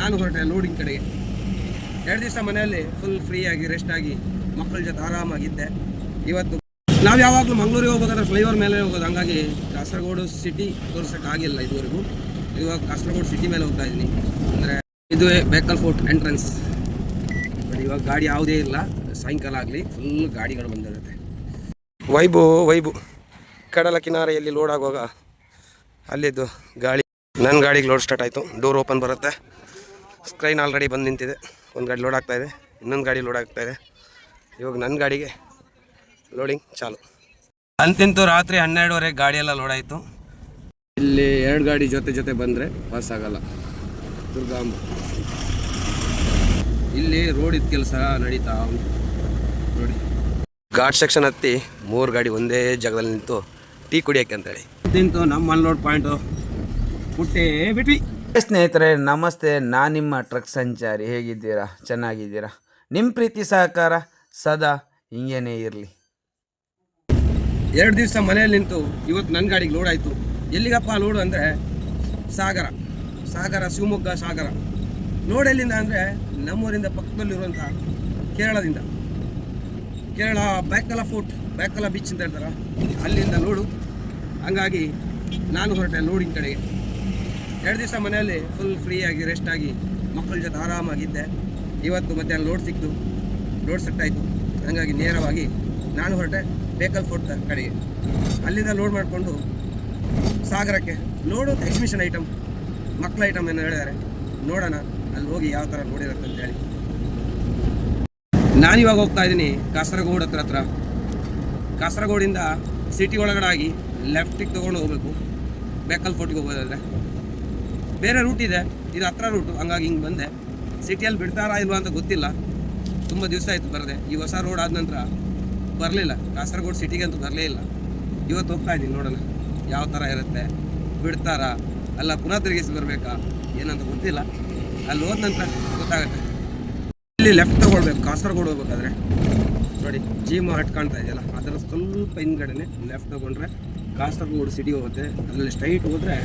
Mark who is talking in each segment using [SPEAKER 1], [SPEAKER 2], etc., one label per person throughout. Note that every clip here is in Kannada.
[SPEAKER 1] ನಾನು ಹೊರಟೆ ಲೋಡಿಂಗ್ ಕಡೆಗೆ. ಎರಡು ದಿವಸ ಮನೆಯಲ್ಲಿ ಫುಲ್ ಫ್ರೀಯಾಗಿ ರೆಸ್ಟ್ ಆಗಿ, ಮಕ್ಕಳ ಜೊತೆ ಆರಾಮಾಗಿದ್ದೆ. ಇವತ್ತು ನಾವು ಯಾವಾಗಲೂ ಮಂಗಳೂರಿಗೆ ಹೋಗೋದಾದ್ರೆ ಫ್ಲೈಓವರ್ ಮೇಲೆ ಹೋಗೋದು. ಹಂಗಾಗಿ ಕಾಸರಗೋಡು ಸಿಟಿ ತೋರ್ಸೋಕ್ಕಾಗಿಲ್ಲ ಇದುವರೆಗೂ. ಇವಾಗ ಕಾಸರಗೋಡು ಸಿಟಿ ಮೇಲೆ ಹೋಗ್ತಾ ಇದ್ದೀನಿ ಅಂದರೆ ಇದು ಬೇಕಲ್ ಫೋರ್ಟ್ ಎಂಟ್ರೆನ್ಸ್ ಇವಾಗ ಗಾಡಿ ಯಾವುದೇ ಇಲ್ಲ. ಸಾಯಂಕಾಲ ಆಗಲಿ ಫುಲ್ ಗಾಡಿಗಳು ಬಂದಿರುತ್ತೆ. Vibe vibe. ಕಡಲ ಕಿನಾರೆಯಲ್ಲಿ ಲೋಡ್ ಆಗುವಾಗ ಅಲ್ಲಿದ್ದು ಗಾಳಿ. ನನ್ನ ಗಾಡಿಗೆ ಲೋಡ್ ಸ್ಟಾರ್ಟ್ ಆಯಿತು. ಡೋರ್ ಓಪನ್ ಬರುತ್ತೆ. ಸ್ಕ್ರೈನ್ ಆಲ್ರೆಡಿ ಬಂದು ನಿಂತಿದೆ. ಒಂದು ಗಾಡಿ ಲೋಡ್ ಆಗ್ತಾಯಿದೆ ಇದೆ. ಇನ್ನೊಂದು ಗಾಡಿ ಲೋಡ್ ಆಗ್ತಾಯಿದೆ ಇದೆ. ಇವಾಗ ನನ್ನ ಗಾಡಿಗೆ ಲೋಡಿಂಗ್ ಚಾಲು. ಅಂತಿಂತು ರಾತ್ರಿ ಹನ್ನೆರಡುವರೆಗೆ ಗಾಡಿಯೆಲ್ಲ ಎಲ್ಲ ಲೋಡ್ ಆಯಿತು. ಇಲ್ಲಿ ಎರಡು ಗಾಡಿ ಜೊತೆ ಜೊತೆ ಬಂದರೆ ಪಾಸ್ ಆಗಲ್ಲ. ದುರ್ಗಾಂಬ. ಇಲ್ಲಿ ರೋಡಿದ ಕೆಲಸ ನಡೀತಾ ನೋಡಿ. ಘಾಟ್ ಸೆಕ್ಷನ್ ಹತ್ತಿ ಮೂರು ಗಾಡಿ ಒಂದೇ ಜಾಗದಲ್ಲಿ ನಿಂತು ಟೀ ಕುಡಿಯೋಕೆ ಅಂತೇಳಿ. ನಿಂತು ನಮ್ಮ ಅನ್ಲೋಡ್ ಪಾಯಿಂಟು ಪುಟ್ಟೇ ಬಿಟ್ವಿ.
[SPEAKER 2] ಸ್ನೇಹಿತರೆ, ನಮಸ್ತೆ. ನಾನು ನಿಮ್ಮ ಟ್ರಕ್ ಸಂಚಾರಿ. ಹೇಗಿದ್ದೀರಾ? ಚೆನ್ನಾಗಿದ್ದೀರಾ? ನಿಮ್ಮ ಪ್ರೀತಿ ಸಹಕಾರ ಸದಾ ಹಿಂಗೇನೇ ಇರಲಿ.
[SPEAKER 1] ಎರಡು ದಿವಸ ಮನೆಯಲ್ಲಿ ನಿಂತು ಇವತ್ತು ನನ್ನ ಗಾಡಿಗೆ ಲೋಡ್ ಆಯಿತು. ಎಲ್ಲಿಗಪ್ಪ ಲೋಡು ಅಂದರೆ ಸಾಗರ. ಸಾಗರ, ಶಿವಮೊಗ್ಗ ಸಾಗರ. ಲೋಡ್ ಎಲ್ಲಿಂದ ಅಂದರೆ ನಮ್ಮೂರಿಂದ ಪಕ್ಕದಲ್ಲಿರುವಂಥ ಕೇರಳದಿಂದ. ಕೇರಳ ಬ್ಯಾಕಲ ಫೋರ್ಟ್ ಬ್ಯಾಕಲ ಬೀಚ್ ಅಂತ ಹೇಳ್ತಾರೆ. ಅಲ್ಲಿಂದ ಲೋಡು ಹಂಗಾಗಿ ನಾನು ಹೊರಟೆ ಲೋಡಿನ ಕಡೆಗೆ. ಎರಡು ದಿವಸ ಮನೆಯಲ್ಲಿ ಫುಲ್ ಫ್ರೀಯಾಗಿ ರೆಸ್ಟ್ ಆಗಿ, ಮಕ್ಕಳ ಜೊತೆ ಆರಾಮಾಗಿದ್ದೆ. ಇವತ್ತು ಮಧ್ಯಾಹ್ನ ಲೋಡ್ ಸಿಕ್ತು. ಲೋಡ್ ಸೆಟ್ ಆಯಿತು ಹಾಗಾಗಿ ನೇರವಾಗಿ ನಾನು ಹೊರಟೆ ಬೇಕಲ್ ಫೋರ್ಟ್ ಕಡೆಗೆ. ಅಲ್ಲಿಂದ ಲೋಡ್ ಮಾಡಿಕೊಂಡು ಸಾಗರಕ್ಕೆ. ಲೋಡು ಎಕ್ಸಿಬಿಷನ್ ಐಟಮ್ ಮಕ್ಕಳ ಐಟಮ್ ಏನು ಹೇಳಿದ್ದಾರೆ. ನೋಡೋಣ, ಅಲ್ಲಿ ಹೋಗಿ ಯಾವ ಥರ ನೋಡಿರತ್ತೆ ಅಂತ ಹೇಳಿ. ನಾನಿವಾಗ ಹೋಗ್ತಾ ಇದ್ದೀನಿ ಕಾಸರಗೋಡು ಹತ್ರ ಹತ್ರ. ಕಾಸರಗೋಡಿಂದ ಸಿಟಿ ಒಳಗಡೆ ಆಗಿ ಲೆಫ್ಟಿಗೆ ತೊಗೊಂಡು ಹೋಗಬೇಕು. ಬೇಕಲ್ ಫೋರ್ಟಿಗೆ ಹೋಗೋದಾದ್ರೆ. ಬೇರೆ ರೂಟ್ ಇದೆ. ಇದು ಹತ್ರ ರೂಟು ಹಂಗಾಗಿ ಹಿಂಗೆ ಬಂದೆ. ಸಿಟಿಯಲ್ಲಿ ಬಿಡ್ತಾರಾ ಇಲ್ವಾ ಅಂತ ಗೊತ್ತಿಲ್ಲ. ತುಂಬ ದಿವಸ ಆಯಿತು ಬರದೆ. ಈ ಹೊಸ ರೋಡ್ ಆದ ನಂತರ ಬರಲಿಲ್ಲ. ಕಾಸರಗೋಡು ಸಿಟಿಗೆ ಅಂತೂ ಬರಲೇ ಇಲ್ಲ. ಇವತ್ತು ಹೋಗ್ತಾ ಇದ್ದೀನಿ ನೋಡೋಣ. ಯಾವ ಥರ ಇರುತ್ತೆ? ಬಿಡ್ತಾರಾ? ಅಲ್ಲ ಪುನಃ ತಿರುಗಿಸಿ ಬರಬೇಕಾ? ಏನಂತ ಗೊತ್ತಿಲ್ಲ. ಅಲ್ಲಿ ಹೋದ ನಂತರ ಗೊತ್ತಾಗುತ್ತೆ. ಇಲ್ಲಿ ಲೆಫ್ಟ್ ತೊಗೊಳ್ಬೇಕು. ಕಾಸರಗೋಡು ಹೋಗ್ಬೇಕಾದ್ರೆ. ನೋಡಿ ಜಿ ಮಾರ್ಟ್ ಕಾಣ್ತಾ ಇದೆಯಲ್ಲ ಅದರ ಸ್ವಲ್ಪ ಹಿಂದ್ಗಡೆನೆ ಲೆಫ್ಟ್ ತಗೊಂಡ್ರೆ ಕಾಸರಗೋಡು ಸಿಟಿ ಹೋಗುತ್ತೆ. ಅದರಲ್ಲಿ ಸ್ಟ್ರೈಟ್ ಹೋದರೆ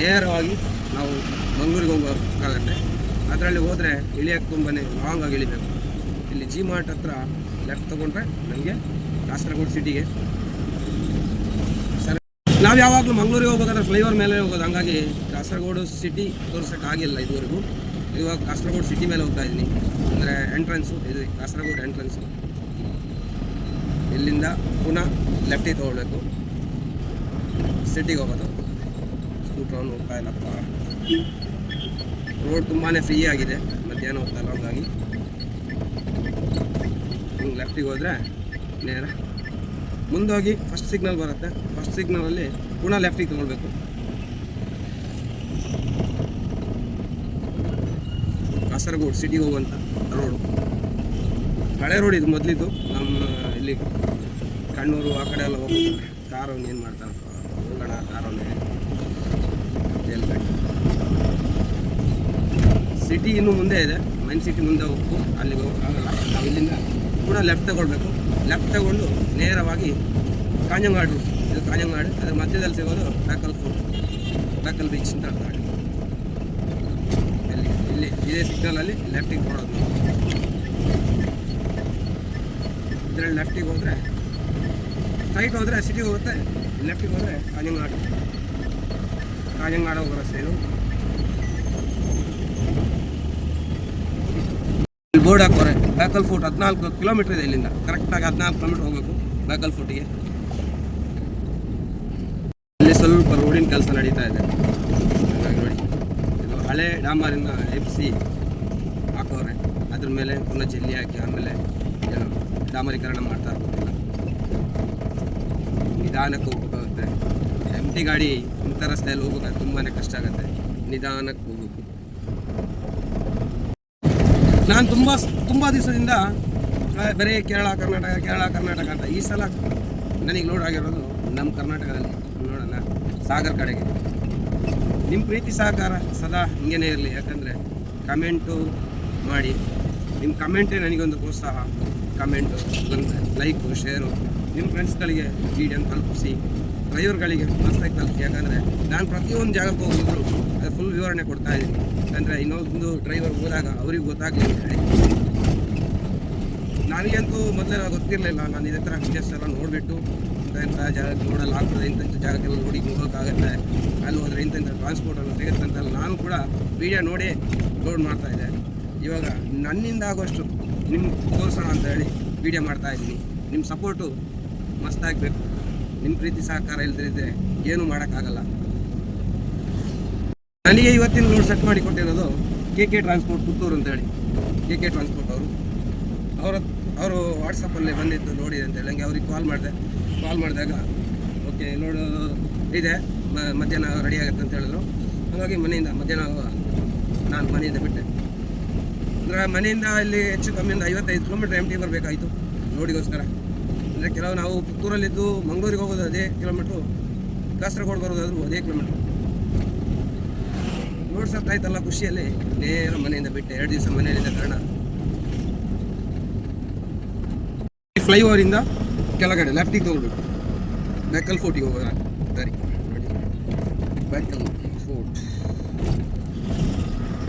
[SPEAKER 1] ನೇರವಾಗಿ ನಾವು ಮಂಗಳೂರಿಗೆ ಹೋಗಬೇಕಾಗತ್ತೆ ಅದರಲ್ಲಿ ಹೋದರೆ ಇಳಿಯೋಕ್ಕೆ ತುಂಬನೇ ಲಾಂಗ್ ಆಗಿ ಇಳಿಬೇಕು. ಇಲ್ಲಿ ಜಿ ಮಾರ್ಟ್ ಹತ್ರ ಲೆಫ್ಟ್ ತೊಗೊಂಡ್ರೆ ನಮಗೆ ಕಾಸರಗೋಡು ಸಿಟಿಗೆ ಸರಿ. ನಾವು ಯಾವಾಗಲೂ ಮಂಗಳೂರಿಗೆ ಹೋಗ್ಬೇಕಾದ್ರೆ ಫ್ಲೈಓವರ್ ಮೇಲೆ ಹೋಗೋದು. ಹಂಗಾಗಿ ಕಾಸರಗೋಡು ಸಿಟಿ ತೋರ್ಸೋಕ್ಕಾಗಿಲ್ಲ ಇದುವರೆಗೂ. ಇವಾಗ ಕಾಸರಗೋಡು ಸಿಟಿ ಮೇಲೆ ಹೋಗ್ತಾ ಇದ್ದೀನಿ ಅಂದರೆ ಎಂಟ್ರೆನ್ಸು ಇದು ಕಾಸರಗೋಡು ಎಂಟ್ರೆನ್ಸು ಇಲ್ಲಿಂದ ಪುನಃ ಲೆಫ್ಟಿಗೆ ತೊಗೊಳ್ಬೇಕು. ಸಿಟಿಗೆ ಹೋಗೋದು. ಸ್ಕೂಟ್ರನ್ನು ಹೋಗ್ತಾ ಇಲ್ಲಪ್ಪ ರೋಡ್ ತುಂಬಾ ಫ್ರೀ ಆಗಿದೆ. ಮಧ್ಯಾಹ್ನ ಹೋಗ್ತಾ ಇಲ್ಲ ಹಂಗಾಗಿ. ಹಿಂಗೆ ಲೆಫ್ಟಿಗೆ ಹೋದರೆ ನೇರ. ಮುಂದೋಗಿ ಫಸ್ಟ್ ಸಿಗ್ನಲ್ ಬರುತ್ತೆ. ಫಸ್ಟ್ ಸಿಗ್ನಲಲ್ಲಿ ಪುನಃ ಲೆಫ್ಟಿಗೆ ತೊಗೊಳ್ಬೇಕು. ಕಾಸರಗೋಡು ಸಿಟಿಗೆ ಹೋಗುವಂಥ ರೋಡು ಹಳೆ ರೋಡ್ ಇದು ಮೊದಲಿದ್ದು. ನಮ್ಮ ಇಲ್ಲಿ ಕಣ್ಣೂರು ಆ ಕಡೆ ಎಲ್ಲ ಹೋಗ್ತಾರೆ. ಕಾರವನ್ನ ಏನು ಮಾಡ್ತಾರೆ ಹೋಗೋಣ ಕಾರವನ್ನೇ ಸಿಟಿ ಇನ್ನು ಮುಂದೆ ಇದೆ. ಮೈನ್ ಸಿಟಿ ಮುಂದೆ ಹೋಗ್ಬೇಕು. ಅಲ್ಲಿಗೆ ಹೋಗೋಕ್ಕಾಗಲ್ಲ ನಾವು ಇಲ್ಲಿಂದ ಕೂಡ ಲೆಫ್ಟ್ ತಗೊಳ್ಬೇಕು. ಲೆಫ್ಟ್ ತಗೊಂಡು ನೇರವಾಗಿ ಕಾಂಜಂಗಾಡು ಇದು ಕಾಂಜಂಗಾಡು ಅದರ ಮಧ್ಯದಲ್ಲಿ ಸಿಗೋದು ಬ್ಯಾಕಲ್ ಫೋರ್ಟ್ ಬ್ಯಾಕಲ್ ಬೀಚ್ ಅಂತ ಹೇಳ್ತಾರೆ ಇಲ್ಲಿ ಇದೇ ಸಿಗ್ನಲಲ್ಲಿ ಲೆಫ್ಟಿಗೆ ಕೊಡೋದು ಇದರಲ್ಲಿ ಲೆಫ್ಟಿಗೆ ಹೋದರೆ ಸ್ಟ್ರೈಟ್ ಹೋದರೆ ಸಿಟಿಗೆ ಹೋಗುತ್ತೆ. ಲೆಫ್ಟಿಗೆ ಹೋದರೆ ಕಾಂಜಂಗಾಡು ಕಾಂಜಂಗಾಡು ಹೋಗೋ ರಸ್ತೆ ಇದು. ಬೋರ್ಡ್ ಹಾಕೋರೆ ಬ್ಯಾಕಲ್ ಫೋರ್ಟ್ ಹದಿನಾಲ್ಕು ಕಿಲೋಮೀಟರ್ ಇದೆ ಇಲ್ಲಿಂದ. ಕರೆಕ್ಟಾಗಿ ಹದಿನಾಲ್ಕು ಕಿಲೋಮೀಟರ್ ಹೋಗಬೇಕು ಬ್ಯಾಕಲ್ ಫೋರ್ಟಿಗೆ ಅಲ್ಲಿ ಸ್ವಲ್ಪ ರೋಡಿನ ಕೆಲಸ ನಡೀತಾ ಇದೆ. ನೋಡಿ, ಇದು ಹಳೆ ಡಾಮರಿನ ಎಫ್ಸಿ ಹಾಕೋರೆ. ಅದ್ರ ಮೇಲೆ ಪುನಃ ಜಲ್ಲಿ ಹಾಕಿ, ಆಮೇಲೆ ಏನು ಡಾಮರೀಕರಣ ಮಾಡ್ತಾ ಇರ್ಬೋದಿಲ್ಲ. ನಿಧಾನಕ್ಕೆ ಹೋಗ್ಬೇಕಾಗುತ್ತೆ. ಎಂ ಟಿ ಗಾಡಿ ಇಂಥ ರಸ್ತೆಯಲ್ಲಿ ಹೋಗ್ಬೇಕಾದ್ರೆ ತುಂಬಾ ಕಷ್ಟ ಆಗುತ್ತೆ. ನಿಧಾನಕ್ಕೆ ಹೋಗ್ಬೇಕು. ನಾನು ತುಂಬ ತುಂಬ ದಿವಸದಿಂದ ಬರೀ ಕೇರಳ, ಕರ್ನಾಟಕ ಕೇರಳ, ಕರ್ನಾಟಕ ಅಂತ ಈ ಸಲ ನನಗೆ ಲೋಡ್ ಆಗಿರೋದು ನಮ್ಮ ಕರ್ನಾಟಕದಲ್ಲಿ. ನೋಡೋಣ, ಸಾಗರ್ ಕಡೆಗೆ. ನಿಮ್ಮ ಪ್ರೀತಿ ಸಹಕಾರ ಸದಾ ಹಿಂಗೇನೆ ಇರಲಿ, ಯಾಕಂದರೆ ಕಮೆಂಟು ಮಾಡಿ. ನಿಮ್ಮ ಕಮೆಂಟೇ ನನಗೊಂದು ಪ್ರೋತ್ಸಾಹ. ಕಮೆಂಟು ಒಂದು ಲೈಕು ಶೇರು ನಿಮ್ಮ ಫ್ರೆಂಡ್ಸ್ಗಳಿಗೆ ವಿಡಿಯೋನ ತಲುಪಿಸಿ ಡ್ರೈವರ್ಗಳಿಗೆ ಮಸ್ತಾಗಿ ತಲುಪಿಸಿ. ಯಾಕಂದರೆ ನಾನು ಪ್ರತಿಯೊಂದು ಜಾಗಕ್ಕೆ ಹೋಗಿದ್ರು ವಿವರಣೆ ಕೊಡ್ತಾ ಇದ್ದೀನಿ. ಅಂದರೆ ಇನ್ನೊಂದು ಡ್ರೈವರ್ ಹೋದಾಗ ಅವ್ರಿಗೆ ಗೊತ್ತಾಗಲಿ ನನಗಂತೂ ಮೊದಲೇ ಗೊತ್ತಿರಲಿಲ್ಲ. ನಾನು ಇದೇ ಥರ ವಿಡಿಯೋಸ್ ಎಲ್ಲ ನೋಡಿಬಿಟ್ಟು ಇಂಥ ಜಾಗಕ್ಕೆ ನೋಡಲ್ಲ ಆಗ್ತದೆ ಇಂಥ ಜಾಗಕ್ಕೆಲ್ಲ ನೋಡಿ ಹೋಗೋಕ್ಕಾಗತ್ತೆ. ಅಲ್ಲಿ ಹೋದರೆ ಇಂಥ ಟ್ರಾನ್ಸ್ಪೋರ್ಟ್ ಎಲ್ಲ ಸಿಗುತ್ತೆ ಅಂತ ನಾನು ಕೂಡ ವಿಡಿಯೋ ನೋಡಿ ಲೋಡ್ ಮಾಡ್ತಾ ಇದ್ದೆ. ಇವಾಗ ನನ್ನಿಂದ ಆಗೋಷ್ಟು ನಿಮ್ಮ ತೋರಿಸೋಣ ಅಂತ ಹೇಳಿ ವಿಡಿಯೋ ಮಾಡ್ತಾ ಇದ್ದೀನಿ. ನಿಮ್ಮ ಸಪೋರ್ಟು ಮಸ್ತಾಗಬೇಕು ನಿಮ್ಮ ಪ್ರೀತಿ ಸಹಕಾರ ಇಲ್ಲದಿದ್ದರೆ ಏನೂ ಮಾಡೋಕ್ಕಾಗಲ್ಲ. ನನಗೆ ಇವತ್ತಿನ ಲೋಡ್ ಸೆಟ್ ಮಾಡಿ ಕೊಟ್ಟಿರೋದು ಕೆ ಕೆ ಟ್ರಾನ್ಸ್ಪೋರ್ಟ್ ಪುತ್ತೂರು ಅಂತೇಳಿ ಕೆ ಕೆ ಟ್ರಾನ್ಸ್ಪೋರ್ಟ್ ಅವರು. ಅವರ ಅವರು ವಾಟ್ಸಪ್ಪಲ್ಲಿ ಬಂದಿದ್ದು ನೋಡಿದೆ ಅಂತೇಳಿ ಹಂಗೆ ಅವ್ರಿಗೆ ಕಾಲ್ ಮಾಡಿದೆ. ಕಾಲ್ ಮಾಡಿದಾಗ ಓಕೆ ನೋಡು ಇದೆ. ಮಧ್ಯಾಹ್ನ ರೆಡಿ ಆಗುತ್ತೆ ಅಂತ ಹೇಳಿದ್ರು. ಹಾಗಾಗಿ ಮನೆಯಿಂದ, ಮಧ್ಯಾಹ್ನ ನಾನು ಮನೆಯಿಂದ ಬಿಟ್ಟೆ. ಅಂದರೆ ಮನೆಯಿಂದ ಇಲ್ಲಿ ಹೆಚ್ಚು ಕಮ್ಮಿಯಿಂದ ಐವತ್ತೈದು ಕಿಲೋಮೀಟ್ರ್ ಎಂ ಟಿ ಬರಬೇಕಾಯಿತು ನೋಡಿಗೋಸ್ಕರ. ಅಂದರೆ ಕೆಲವು ನಾವು ಪುತ್ತೂರಲ್ಲಿದ್ದು ಮಂಗಳೂರಿಗೆ ಹೋಗೋದು ಅದೇ ಕಿಲೋಮೀಟ್ರು ಕಾಸರಗೋಡು ಬರೋದಾದರೂ ಅದೇ ಕಿಲೋಮೀಟ್ರು ಲೋಡ್ ಸರ್ ಆಯ್ತಲ್ಲ ಖುಷಿಯಲ್ಲಿ? ನೇರ ಮನೆಯಿಂದ ಬಿಟ್ಟೆ ಎರಡು ದಿವಸ ಮನೆಯಲ್ಲಿದ್ದ ಕಾರಣ. ಫ್ಲೈಓವರಿಂದ ಕೆಳಗಡೆ ಲೆಫ್ಟಿಗೆ ತಗೊಳ್ಬೇಕು ಬೆಕ್ಕಲ್ ಫೋರ್ಟಿಗೆ ಹೋಗೋ ದಾರಿ. ಬೆಕ್ಕಲ್ ಫೋರ್ಟ್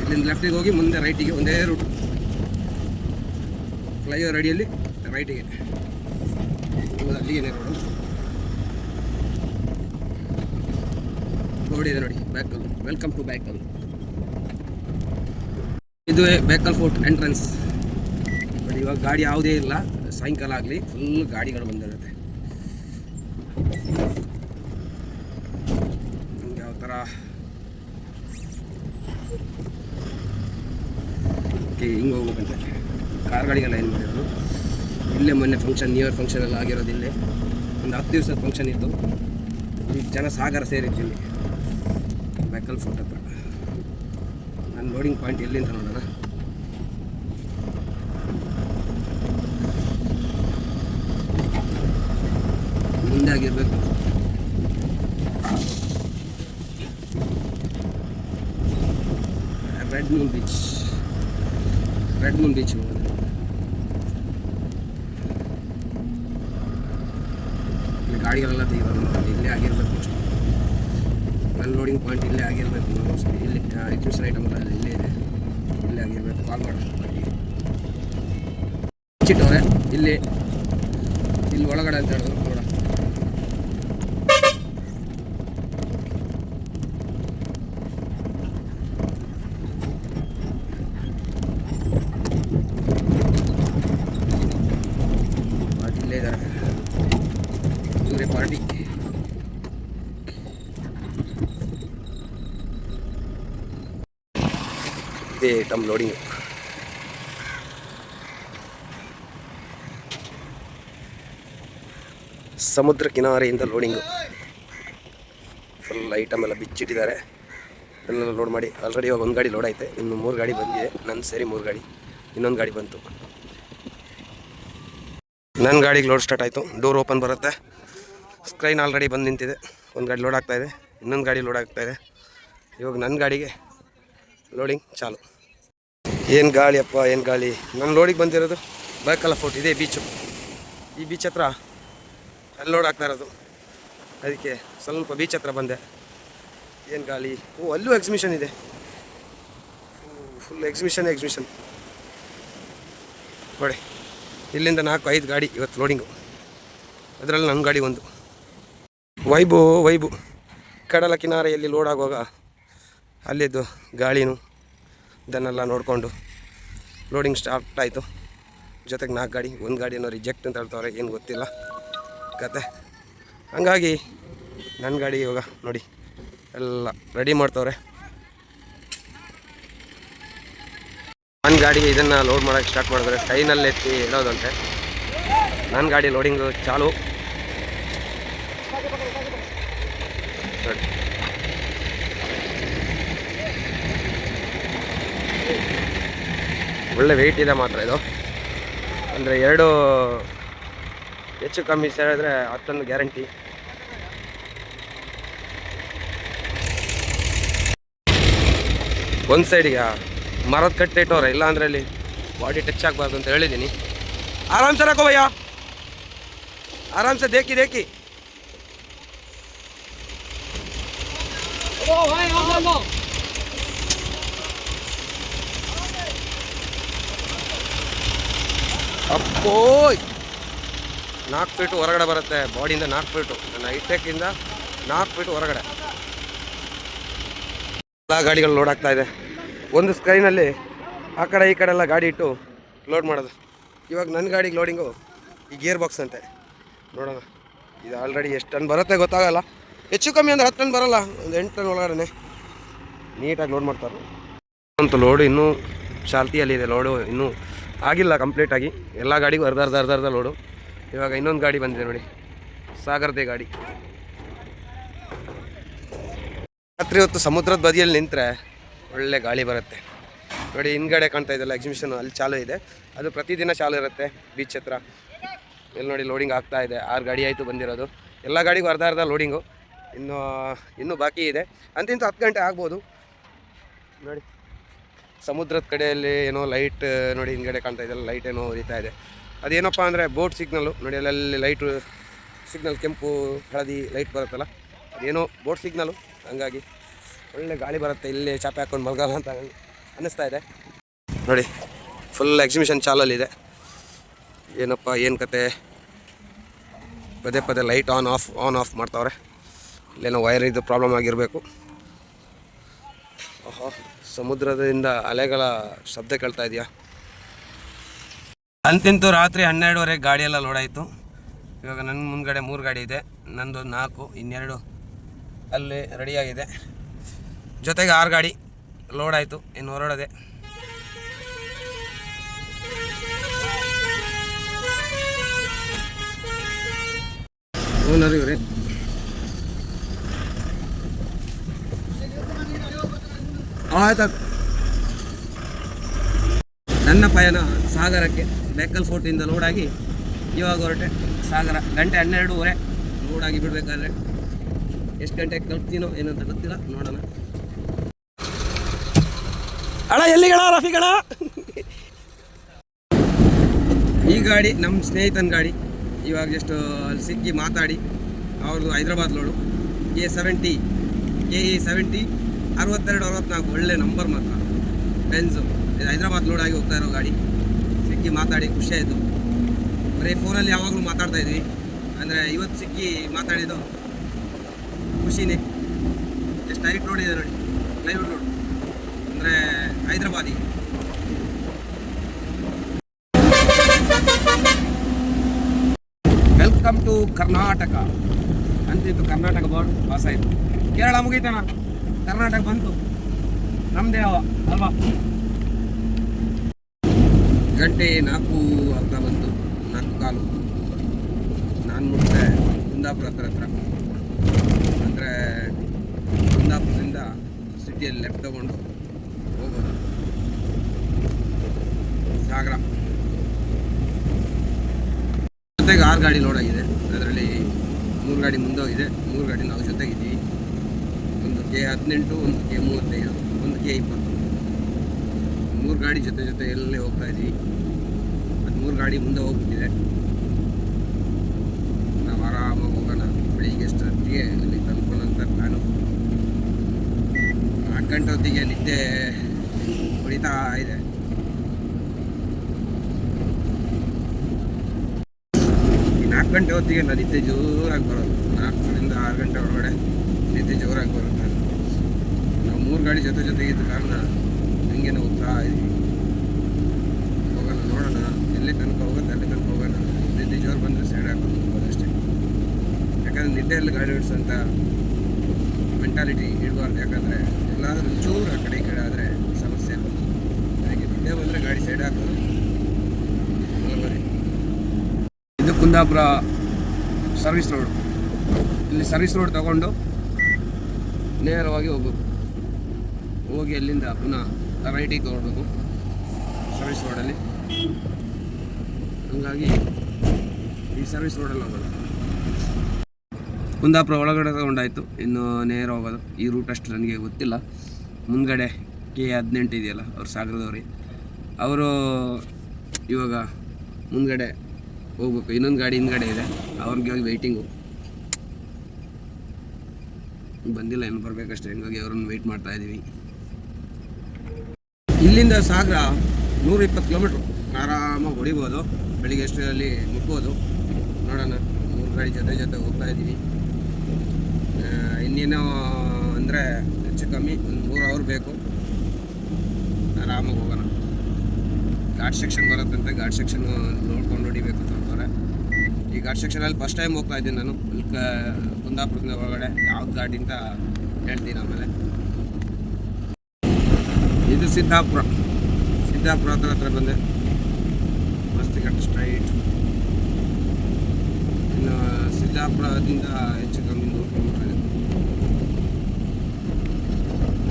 [SPEAKER 1] ಇಲ್ಲಿಂದ ಲೆಫ್ಟಿಗೆ ಹೋಗಿ ಮುಂದೆ ರೈಟಿಗೆ ಒಂದೇ ರೂಟ್ ಫ್ಲೈಓವರ್ ಅಡಿಯಲ್ಲಿ ರೈಟಿಗೆ ಅಲ್ಲಿಗೆ ರೋಡು ರೋಡ್ ಇದೆ ನೋಡಿ. ಬ್ಯಾಕಲ್ ವೆಲ್ಕಮ್ ಟು ಬ್ಯಾಕಲ್ ಇದು ಬೇಕಲ್ ಫೋರ್ಟ್ ಎಂಟ್ರೆನ್ಸ್ ಬಟ್ ಇವಾಗ ಗಾಡಿ ಯಾವುದೇ ಇಲ್ಲ, ಸಾಯಂಕಾಲ ಆಗಲಿ ಫುಲ್ ಗಾಡಿಗಳು ಬಂದಿರುತ್ತೆ. ಯಾವ ಥರ ಓಕೆ ಹಿಂಗೆ ಹೋಗ್ಬೇಕಂತೆ. ಕಾರ್ಗಳಿಗೆಲ್ಲ ಏನು ಮಾಡಿರೋದು? ಇಲ್ಲೇ ಮೊನ್ನೆ ಫಂಕ್ಷನ್ ನ್ಯೂ ಇಯರ್ ಫಂಕ್ಷನ್ ಎಲ್ಲ ಆಗಿರೋದು ಇಲ್ಲೇ. ಒಂದು ಹತ್ತು ದಿವಸದ ಫಂಕ್ಷನ್ ಇತ್ತು. ಈಗ ಜನ ಸಾಗರ ಸೇರಿತ್ತು ಇಲ್ಲಿ. ಬೆಕ್ಕಲ್ ಫೋರ್ಟ್ ಹತ್ರ. ನಾನು ಲೋಡಿಂಗ್ ಪಾಯಿಂಟ್ ಎಲ್ಲಿ ಅಂತ ನೋಡೋಣ ಮುಂದೆ ಆಗಿರ್ಬೇಕು Red Moon Beach Red Moon Beach ಇಲ್ಲಿ ಗಾಡಿಗಳೆಲ್ಲ ತೆಗೆಯೋದು ಇಲ್ಲೇ ಆಗಿರ್ಬೇಕು ಅಷ್ಟೇ ನನ್ನ ಲೋಡಿಂಗ್ ಪಾಯಿಂಟ್ ಇಲ್ಲೇ ಆಗಿರಬೇಕು ಮೋಸ್ಟ್ಲಿ ಇಲ್ಲಿ ಎಕ್ಸಿಬಿಷನ್ ಐಟಮ್ ಎಲ್ಲ ಇಲ್ಲೇ ಇದೆ ಇಲ್ಲೇ ಆಗಿರ್ಬೇಕು ಕಾಲ್ ಮಾಡಿ ಚಿಟ್ಟವ್ರೆ ಇಲ್ಲಿ ಇಲ್ಲಿ ಒಳಗಡೆ ಅಂತ ಹೇಳಿದ್ರು ನೋಡ ಪಾರ್ಟಿ ಇಲ್ಲೇ ಇದ್ದಾರೆ ಇವರೇ ಪಾರ್ಟಿ ಐಟಮ್ ಲೋಡಿಂಗ್ ಸಮುದ್ರ ಕಿನಾರೆಯಿಂದ ಲೋಡಿಂಗು ಫುಲ್ ಐಟಮ್ ಎಲ್ಲ ಬಿಚ್ಚಿಟ್ಟಿದ್ದಾರೆ. ಎಲ್ಲ ಲೋಡ್ ಮಾಡಿ. ಆಲ್ರೆಡಿ ಇವಾಗ ಒಂದು ಗಾಡಿ ಲೋಡ್ ಐತೆ ಇನ್ನು ಮೂರು ಗಾಡಿ ಬಂದಿದೆ. ನನ್ನ ಸೇರಿ ಮೂರು ಗಾಡಿ. ಇನ್ನೊಂದು ಗಾಡಿ ಬಂತು. ನನ್ನ ಗಾಡಿಗೆ ಲೋಡ್ ಸ್ಟಾರ್ಟ್ ಆಯಿತು. ಡೋರ್ ಓಪನ್ ಬರುತ್ತೆ. ಸ್ಕ್ರೈನ್ ಆಲ್ರೆಡಿ ಬಂದು ನಿಂತಿದೆ. ಒಂದು ಗಾಡಿ ಲೋಡ್ ಆಗ್ತಾಯಿದೆ ಇನ್ನೊಂದು ಗಾಡಿ ಲೋಡ್ ಆಗ್ತಾಯಿದೆ ಇವಾಗ ನನ್ನ ಗಾಡಿಗೆ ಲೋಡಿಂಗ್ ಚಾಲು. ಏನು ಗಾಳಿ ಅಪ್ಪ, ಏನು ಗಾಳಿ? ನಮ್ಮ ಲೋಡಿಗೆ ಬಂದಿರೋದು ಬೈಕಲ್ಲ ಫೋರ್ಟ್, ಇದೇ ಬೀಚು ಈ ಬೀಚ್ ಹತ್ರ ಅಲ್ಲಿ ಲೋಡ್ ಆಗ್ತಾ ಇರೋದು. ಅದಕ್ಕೆ ಸ್ವಲ್ಪ ಬೀಚ್ ಹತ್ರ ಬಂದೆ. ಏನು ಗಾಳಿ? ಓ, ಅಲ್ಲೂ ಎಕ್ಸಿಬಿಷನ್ ಇದೆ. ಫುಲ್ ಎಕ್ಸಿಬಿಷನ್ ಎಕ್ಸಿಬಿಷನ್ ನೋಡಿ, ಇಲ್ಲಿಂದ ನಾಲ್ಕು, ಐದು ಗಾಡಿ ಇವತ್ತು ಲೋಡಿಂಗು ಅದರಲ್ಲಿ ನನ್ನ ಗಾಡಿ ಒಂದು. Vibe vibe. ಕಡಲ ಕಿನಾರೆಯಲ್ಲಿ ಲೋಡ್ ಆಗುವಾಗ ಅಲ್ಲಿದ್ದು ಗಾಳಿನೂ ಇದನ್ನೆಲ್ಲ ನೋಡಿಕೊಂಡು ಲೋಡಿಂಗ್ ಸ್ಟಾರ್ಟ್ ಆಯಿತು. ಜೊತೆಗೆ ನಾಲ್ಕು ಗಾಡಿ, ಒಂದು ಗಾಡಿನೋ ರಿಜೆಕ್ಟ್ ಅಂತ ಹೇಳ್ತವ್ರೆ, ಏನು ಗೊತ್ತಿಲ್ಲ. ಕತೆ. ಹಂಗಾಗಿ ನನ್ನ ಗಾಡಿ ಇವಾಗ ನೋಡಿ, ಎಲ್ಲ ರೆಡಿ ಮಾಡ್ತವ್ರೆ. ನನ್ನ ಗಾಡಿ ಇದನ್ನು ಲೋಡ್ ಮಾಡೋಕ್ಕೆ ಸ್ಟಾರ್ಟ್ ಮಾಡಿದ್ರೆ ಕೈನಲ್ಲಿ ಎತ್ತಿ ಇಡೋದಂತೆ. ನನ್ನ ಗಾಡಿ ಲೋಡಿಂಗ್ ಚಾಲು. ಒಳ್ಳೆ ವೆಯ್ಟ್ ಇದೆ ಮಾತ್ರ ಇದು. ಅಂದರೆ ಎರಡು ಹೆಚ್ಚು ಕಮ್ಮಿ ಸೇರಿದ್ರೆ ಹತ್ತೊಂದು ಗ್ಯಾರಂಟಿ ಒಂದು ಸೈಡಿಗೆ ಮರದ ಕಟ್ಟೆ ಇಟ್ಟವ್ರೆ, ಇಲ್ಲ ಅಂದ್ರೆ ಅಲ್ಲಿ ಬಾಡಿ ಟಚ್ ಆಗಬಾರ್ದು ಅಂತ ಹೇಳಿದ್ದೀನಿ ಆರಾಮ್ಸೆ ರಕೋ ಭಯ್ಯ? ಆರಾಮ್ಸೆ ದೇಕಿ ದೇಕಿ. ಅಪ್ಪೋಯ್! ನಾಲ್ಕು ಫೀಟು ಹೊರಗಡೆ ಬರುತ್ತೆ ಬಾಡಿಯಿಂದ ನಾಲ್ಕು ಫೀಟು ನನ್ನ ಹೈಟೆಕ್ಕಿಂದ ನಾಲ್ಕು ಫೀಟು ಹೊರಗಡೆ. ಎಲ್ಲ ಗಾಡಿಗಳು ಲೋಡ್ ಆಗ್ತಾ ಇದೆ. ಒಂದು ಸ್ಕ್ರೈನಲ್ಲಿ ಆ ಕಡೆ ಈ ಕಡೆ ಎಲ್ಲ ಗಾಡಿ ಇಟ್ಟು ಲೋಡ್ ಮಾಡೋದು. ಇವಾಗ ನನ್ನ ಗಾಡಿಗೆ ಲೋಡಿಂಗು ಈ ಗೇರ್ ಬಾಕ್ಸ್ ಅಂತೆ. ನೋಡೋಣ. ಇದು ಆಲ್ರೆಡಿ ಎಷ್ಟು ಟನ್ ಬರುತ್ತೆ ಗೊತ್ತಾಗಲ್ಲ. ಹೆಚ್ಚು ಕಮ್ಮಿ ಅಂದರೆ ಹತ್ತು ಟನ್ ಬರೋಲ್ಲ, ಒಂದು ಎಂಟು ಟನ್ ಒಳಗಡೆ ನೀಟಾಗಿ ಲೋಡ್ ಮಾಡ್ತಾರೆ. ಅಂತ ಲೋಡು ಇನ್ನೂ ಚಾಲ್ತಿಯಲ್ಲಿದೆ ಲೋಡು ಇನ್ನೂ ಆಗಿಲ್ಲ ಕಂಪ್ಲೀಟಾಗಿ ಎಲ್ಲ ಗಾಡಿಗೂ ಅರ್ಧ ಅರ್ಧ ಅರ್ಧ ಅರ್ಧ ಲೋಡು ಇವಾಗ ಇನ್ನೊಂದು ಗಾಡಿ ಬಂದಿದೆ ನೋಡಿ. ಸಾಗರದೇ ಗಾಡಿ. ರಾತ್ರಿ ಹೊತ್ತು ಸಮುದ್ರದ ಬದಿಯಲ್ಲಿ ನಿಂತರೆ ಒಳ್ಳೆ ಗಾಳಿ ಬರುತ್ತೆ. ನೋಡಿ, ಹಿಂದ್ಗಡೆ ಕಾಣ್ತಾ ಇದೆಲ್ಲ ಎಕ್ಸಿಬಿಷನ್ ಅಲ್ಲಿ ಚಾಲು ಇದೆ. ಅದು ಪ್ರತಿದಿನ ಚಾಲು ಇರುತ್ತೆ ಬೀಚ್ ಹತ್ರ. ಇಲ್ಲಿ ನೋಡಿ ಲೋಡಿಂಗ್ ಆಗ್ತಾ ಇದೆ. ಆರು ಗಾಡಿ ಆಯಿತು ಬಂದಿರೋದು. ಎಲ್ಲ ಗಾಡಿಗೂ ಅರ್ಧ ಅರ್ಧ ಲೋಡಿಂಗು ಇನ್ನು, ಇನ್ನೂ ಬಾಕಿ ಇದೆ. ಅಂತಿಂತ ಹತ್ತು ಗಂಟೆ ಆಗ್ಬೋದು. ನೋಡಿ. ಸಮುದ್ರದ ಕಡೆಯಲ್ಲಿ ಏನೋ ಲೈಟ್ ನೋಡಿ ಹಿಂದ್ಗಡೆ ಕಾಣ್ತಾ ಇದೆಯಲ್ಲ ಲೈಟ್ ಏನೋ ಉರಿತಾ ಇದೆ. ಅದೇನಪ್ಪ ಅಂದರೆ ಬೋಟ್ ಸಿಗ್ನಲ್ಲು ನೋಡಿ ಅಲ್ಲಲ್ಲಿ ಲೈಟು ಸಿಗ್ನಲ್ ಕೆಂಪು, ಹಳದಿ ಲೈಟ್ ಬರುತ್ತಲ್ಲ, ಅದೇನೋ ಬೋಟ್ ಸಿಗ್ನಲ್ಲು ಹಂಗಾಗಿ ಒಳ್ಳೆ ಗಾಳಿ ಬರುತ್ತೆ, ಇಲ್ಲಿ ಚಾಪೆ ಹಾಕೊಂಡು ಮಲ್ಗಲ್ಲ ಅಂತ ಅನ್ನಿಸ್ತಾ ಇದೆ. ನೋಡಿ ಫುಲ್ ಎಕ್ಸಿಬಿಷನ್ ಚಾಲಲ್ಲಿದೆ ಏನಪ್ಪ, ಏನು ಕತೆ? ಪದೇ ಪದೇ light on off on off ಮಾಡ್ತಾವ್ರೆ. ಇಲ್ಲೇನೋ ವೈರ್ ಇದು ಪ್ರಾಬ್ಲಮ್ ಆಗಿರಬೇಕು. ಓಹೋ. ಸಮುದ್ರದಿಂದ ಅಲೆಗಳ ಶಬ್ದ ಕೇಳ್ತಾ ಇದೆಯಾ? ಅಂತಿಂತೂ ರಾತ್ರಿ ಹನ್ನೆರಡುವರೆಗೆ ಗಾಡಿಯೆಲ್ಲ ಎಲ್ಲ ಲೋಡ್ ಆಯಿತು. ಇವಾಗ ನನ್ನ ಮುಂದ್ಗಡೆ ಮೂರು ಗಾಡಿ ಇದೆ ನಂದು ನಾಲ್ಕು ಇನ್ನೆರಡು ಅಲ್ಲಿ ರೆಡಿಯಾಗಿದೆ ಜೊತೆಗೆ ಆರು ಗಾಡಿ ಲೋಡ್ ಆಯಿತು ಇನ್ನು ಹೊರಡೋದೆ. ಓನರ್ ಇವ್ರಿ ಆಯ್ತು? ನನ್ನ ಪಯಣ ಸಾಗರಕ್ಕೆ ಬೆಕ್ಕಲ್ ಫೋರ್ಟಿಂದ ಲೋಡಾಗಿ ಇವಾಗ ಹೊರಟೆ. ಸಾಗರ ಗಂಟೆ ಹನ್ನೆರಡೂವರೆ ಲೋಡಾಗಿ ಬಿಡಬೇಕಾದ್ರೆ ಎಷ್ಟು ಗಂಟೆಗೆ ತಲುಪ್ತೀನೋ ಏನಂತ ಗೊತ್ತಿಲ್ಲ, ನೋಡೋಣ. ಅಣ್ಣ, ಎಲ್ಲಿಗಣ, ರಫಿಗಣ? ಈ ಗಾಡಿ ನಮ್ಮ ಸ್ನೇಹಿತನ ಗಾಡಿ. ಇವಾಗ ಜಸ್ಟ್ ಅಲ್ಲಿ ಸಿಕ್ಕಿ ಮಾತಾಡಿ. ಅವ್ರದ್ದು Hyderabad load K seventy K A seventy ಅರವತ್ತೆರಡು, ಅರವತ್ನಾಲ್ಕು ಒಳ್ಳೆ ನಂಬರ್ ಮಾತ್ರ. ಬೆನ್ಸು ಹೈದ್ರಾಬಾದ್ ಲೋಡ್ ಆಗಿ ಹೋಗ್ತಾ ಇರೋ ಗಾಡಿ. ಸಿಕ್ಕಿ ಮಾತಾಡಿ ಖುಷಿಯಾಯಿತು ಬರೀ ಫೋನಲ್ಲಿ ಯಾವಾಗಲೂ ಮಾತಾಡ್ತಾ ಇದ್ವಿ. ಅಂದರೆ ಇವತ್ತು ಸಿಕ್ಕಿ ಮಾತಾಡಿದ್ದು ಖುಷಿನೇ. ಎಷ್ಟು ಹೈಟ್ ರೋಡ್ ಇದೆ ನೋಡಿ. ಲೈವ್ ರೋಡ್ ಅಂದರೆ ಹೈದ್ರಾಬಾದಿಗೆ ವೆಲ್ಕಮ್ ಟು ಕರ್ನಾಟಕ ಅಂತಿತ್ತು ಕರ್ನಾಟಕ ಬೋರ್ಡ್ ಪಾಸ್ ಆಯಿತು ಕೇರಳ ಮುಗೀತನ? ಕರ್ನಾಟಕ ಬಂತು. ನಮ್ಮದೇ ಅಲ್ವಾ? ಗಂಟೆ ನಾಲ್ಕು ಅರ್ಧ ಬಂತು. ನಾಲ್ಕು ಕಾಲು. ನಾನು ಮುಟ್ಟೆ ಕುಂದಾಪುರ ಹತ್ರ ಹತ್ರ. ಅಂದರೆ ಕುಂದಾಪುರದಿಂದ ಸಿಟಿಯಲ್ಲಿ ಲೆಫ್ಟ್ ತಗೊಂಡು ಹೋಗೋದು. ಸಾಗರ. ಜೊತೆಗೆ ಆರು ಗಾಡಿ ಲೋಡ್ ಆಗಿದೆ. ಅದರಲ್ಲಿ ಮೂರು ಗಾಡಿ ಮುಂದೆ ಹೋಗಿದೆ. ಮೂರು ಗಾಡಿ ನಾವು ಜೊತೆಗಿದ್ದೀವಿ ಕೆ ಹದಿನೆಂಟು, ಒಂದು ಕೆ ಮೂವತ್ತೈದು, ಒಂದು ಕೆ ಇಪ್ಪತ್ತು. ಮೂರು ಗಾಡಿ ಜೊತೆ ಜೊತೆ ಎಲ್ಲೇ ಹೋಗ್ತಾ ಇದ್ದೀವಿ ಅದು ಮೂರು ಗಾಡಿ ಮುಂದೆ ಹೋಗ್ಬಿಟ್ಟಿದೆ. ನಾವು ಆರಾಮಾಗಿ ಹೋಗೋಣ. ಬೆಳಿಗ್ಗೆ ಎಷ್ಟೊತ್ತಿಗೆ ಅಲ್ಲಿ ತಲುಪೋಣಂತ ನಾನು. ನಾಲ್ಕು ಗಂಟೆ ಹೊತ್ತಿಗೆ ನಿದ್ದೆ ಹೊಡಿತಾ ಇದೆ. ನಾಲ್ಕು ಗಂಟೆ ಹೊತ್ತಿಗೆ ನಾನು ನಿದ್ದೆ ಜೋರಾಗಿ ಬರೋದು. ನಾಲ್ಕರಿಂದ ಆರು ಗಂಟೆ ಒಳಗಡೆ ನಿದ್ದೆ ಜೋರಾಗಿ ಬರುತ್ತೆ. ಮೂರು ಗಾಡಿ ಜೊತೆ ಜೊತೆಗೆ ಇದ್ದ ಕಾರಣ ಹಿಂಗೆ ಹೋಗ್ತಾ ಇದೆ ಹೋಗೋಣ, ನೋಡೋಣ. ಎಲ್ಲಿ ತನಕ ಹೋಗುತ್ತೆ, ಅಲ್ಲಿ ತನಕ ಹೋಗೋಣ. ಜೋರು ಬಂದರೆ ಸೈಡ್ ಹಾಕೊಂಡು ಹೋಗೋದು ಅಷ್ಟೇ ಯಾಕಂದರೆ ನಿದ್ದೆಯಲ್ಲಿ ಗಾಡಿ ಓಡಿಸೋಂಥ ಮೆಂಟಾಲಿಟಿ ಇಡಬಾರ್ದು. ಯಾಕಂದರೆ ಎಲ್ಲಾದರೂ ಚೂರು ಆ ಕಡೆ ಕಡೆ ಆದರೆ ಸಮಸ್ಯೆ ಹಾಗೆ ನಿದ್ದೆ ಬಂದರೆ ಗಾಡಿ ಸೈಡ್ ಹಾಕೋದು ಇದು ಕುಂದಾಪುರ ಸರ್ವಿಸ್ ರೋಡ್. ಇಲ್ಲಿ ಸರ್ವಿಸ್ ರೋಡ್ ತಗೊಂಡು ನೇರವಾಗಿ ಹೋಗ್ಬೇಕು. ಹೋಗಿ ಅಲ್ಲಿಂದ ಪುನಃ ರೈಟಿಗೆ ಹೊರಡಬೇಕು ಸರ್ವಿಸ್ ರೋಡಲ್ಲಿ ಹಂಗಾಗಿ ಈ ಸರ್ವಿಸ್ ರೋಡಲ್ಲಿ ಹೋಗೋದು. ಕುಂದಾಪುರ ಒಳಗಡೆ ತಗೊಂಡಾಯಿತು. ಇನ್ನು ನೇರ ಹೋಗೋದು. ಈ ರೂಟ್ ಅಷ್ಟು ನನಗೆ ಗೊತ್ತಿಲ್ಲ. ಮುಂದ್ಗಡೆ ಕೆ ಹದಿನೆಂಟು ಇದೆಯಲ್ಲ, ಅವ್ರು ಸಾಗರದವ್ರಿ. ಅವರು ಇವಾಗ ಮುಂದ್ಗಡೆ ಹೋಗ್ಬೇಕು. ಇನ್ನೊಂದು ಗಾಡಿ ಹಿಂದ್ಗಡೆ ಇದೆ. ಅವ್ರಿಗೆ ಹೋಗಿ ವೆಯ್ಟಿಂಗು ಬಂದಿಲ್ಲ, ಇನ್ನು ಬರಬೇಕಷ್ಟೇ. ಹಿಂಗಾಗಿ ಅವ್ರನ್ನ ವೆಯ್ಟ್ ಮಾಡ್ತಾ ಇದ್ದೀವಿ ಇಲ್ಲಿಂದ ಸಾಗರ ನೂರ ಇಪ್ಪತ್ತು ಕಿಲೋಮೀಟ್ರು ಆರಾಮಾಗಿ ಹೊಡಿಬೋದು. ಬೆಳಿಗ್ಗೆ ಅಷ್ಟರಲ್ಲಿ ಮುಟ್ಬೋದು. ನೋಡೋಣ. ಮೂರು ಗಾಡಿ ಜೊತೆ ಜೊತೆ ಹೋಗ್ತಾ ಇದ್ದೀವಿ. ಇನ್ನೇನೋ ಅಂದರೆ ಹೆಚ್ಚು ಕಮ್ಮಿ ಒಂದು ಮೂರು ಅವರ್ ಬೇಕು. ಆರಾಮಾಗಿ ಹೋಗೋಣ. ಘಾಟ್ ಸೆಕ್ಷನ್ ಬರುತ್ತಂತೆ. ಘಾಟ್ ಸೆಕ್ಷನ್ ನೋಡ್ಕೊಂಡು ಹೊಡಿಬೇಕು ಅಂತ ಹೇಳ್ತಾರೆ ಈ ಘಾಟ್ ಸೆಕ್ಷನಲ್ಲಿ ಫಸ್ಟ್ ಟೈಮ್ ಹೋಗ್ತಾ ಇದ್ದೀನಿ ನಾನು. ಕುಂದಾಪುರದಿಂದ ಕುಂದಾಪುರದ ಒಳಗಡೆ. ಗಾಡಿ ಅಂತ ಹೇಳ್ತೀನಿ ಆಮೇಲೆ. ಇದು ಸಿದ್ದಾಪುರ. ಸಿದ್ದಾಪುರ ಹತ್ರ ಹತ್ರ ಬಂದೆ. ಮಸ್ತ್ ಕಟ್ ಸ್ಟ್ರೈಟ್ ಇನ್ನು ಸಿದ್ದಾಪುರದಿಂದ ಹೆಚ್ಚು ಕಮ್ಮಿ ನೂರು ಕಿಲೋಮೀಟರ್ ಇದೆ.